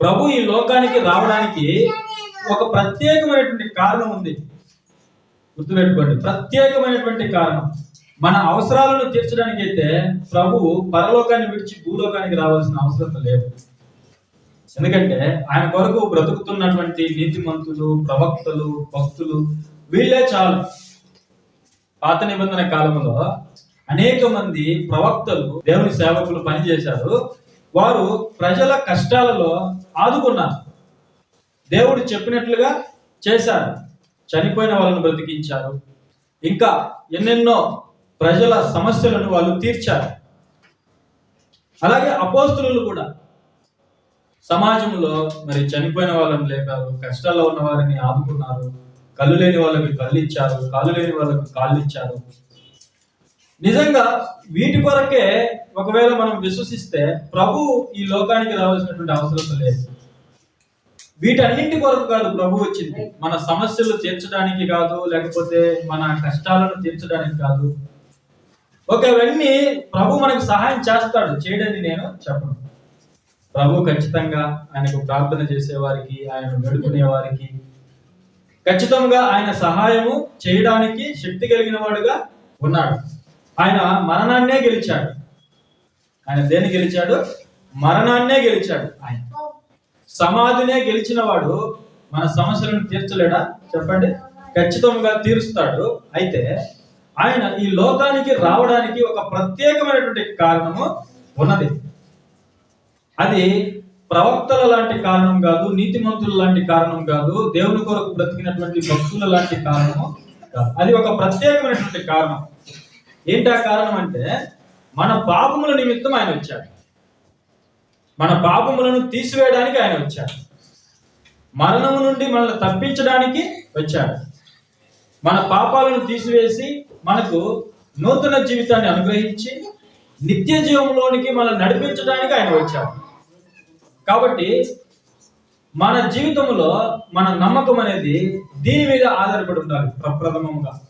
ప్రభు ఈ లోకానికి రావడానికి ఒక ప్రత్యేకమైనటువంటి కారణం ఉంది. గుర్తుపెట్టుకోండి ప్రత్యేకమైనటువంటి కారణం. మన అవసరాలను తీర్చడానికి అయితే ప్రభువు పరలోకాన్ని విడిచి భూలోకానికి రావాల్సిన అవసరం లేదు. ఎందుకంటే ఆయన కొరకు బ్రతుకుతున్నటువంటి నీతిమంతులు ప్రవక్తలు భక్తులు వీళ్ళే చాలు. పాత నిబంధన కాలంలో అనేక మంది ప్రవక్తలు దేవుని సేవకులు పనిచేశారు. వారు ప్రజల కష్టాలలో ఆదుకున్నారు. దేవుడు చెప్పినట్లుగా చేశారు. చనిపోయిన వాళ్ళను బ్రతికించారు. ఇంకా ఎన్నెన్నో ప్రజల సమస్యలను వాళ్ళు తీర్చారు. అలాగే అపోస్తులు కూడా. సమాజంలో మరి చనిపోయిన వాళ్ళని లేపారు కష్టాల్లో ఉన్న వారిని ఆదుకున్నారు కళ్ళు లేని వాళ్ళకి కళ్ళు ఇచ్చారు కాళ్ళు లేని వాళ్ళకి కాళ్ళు ఇచ్చారు. నిజంగా వీటి కొరకే ఒకవేళ మనం విశ్వసిస్తే ప్రభు ఈ లోకానికి రావాల్సినటువంటి అవసరం లేదు. వీటన్నింటి కొరకు కాదు ప్రభు వచ్చింది. మన సమస్యలు తీర్చడానికి కాదు లేకపోతే మన కష్టాలను తీర్చడానికి కాదు. ఒకవన్నీ ప్రభు మనకు సహాయం చేస్తాడు. చేయడని నేను చెప్పను. ప్రభు ఖచ్చితంగా ఆయనకు ప్రార్థన చేసేవారికి ఆయన వేడుకునే వారికి ఖచ్చితంగా ఆయన సహాయము చేయడానికి శక్తి కలిగిన వాడుగా ఉన్నాడు. ఆయన మరణాన్నే గెలిచాడు. ఆయన దేన్ని గెలిచాడు? మరణాన్నే గెలిచాడు ఆయన. సమాధినే గెలిచిన వాడు మన సమస్యలను తీర్చలేడా? చెప్పండి. ఖచ్చితంగా తీరుస్తాడు. అయితే ఆయన ఈ లోకానికి రావడానికి ఒక ప్రత్యేకమైనటువంటి కారణము ఉన్నది. అది ప్రవక్తల లాంటి కారణం కాదు నీతిమంతుల లాంటి కారణం కాదు దేవుని కొరకు బ్రతికినటువంటి భక్తుల లాంటి కారణము కాదు. అది ఒక ప్రత్యేకమైనటువంటి కారణం. ఏంటి కారణం అంటే మన పాపముల నిమిత్తం ఆయన వచ్చాడు. మన పాపములను తీసివేయడానికి ఆయన వచ్చాడు. మరణము నుండి మనల్ని తప్పించడానికి వచ్చాడు. మన పాపాలను తీసివేసి మనకు నూతన జీవితాన్ని అనుగ్రహించి నిత్య జీవంలోనికి మనల్ని నడిపించడానికి ఆయన వచ్చాడు. కాబట్టి మన జీవితంలో మన నమ్మకం అనేది దీని మీద ఆధారపడి ఉండాలి ప్రప్రథమంగా.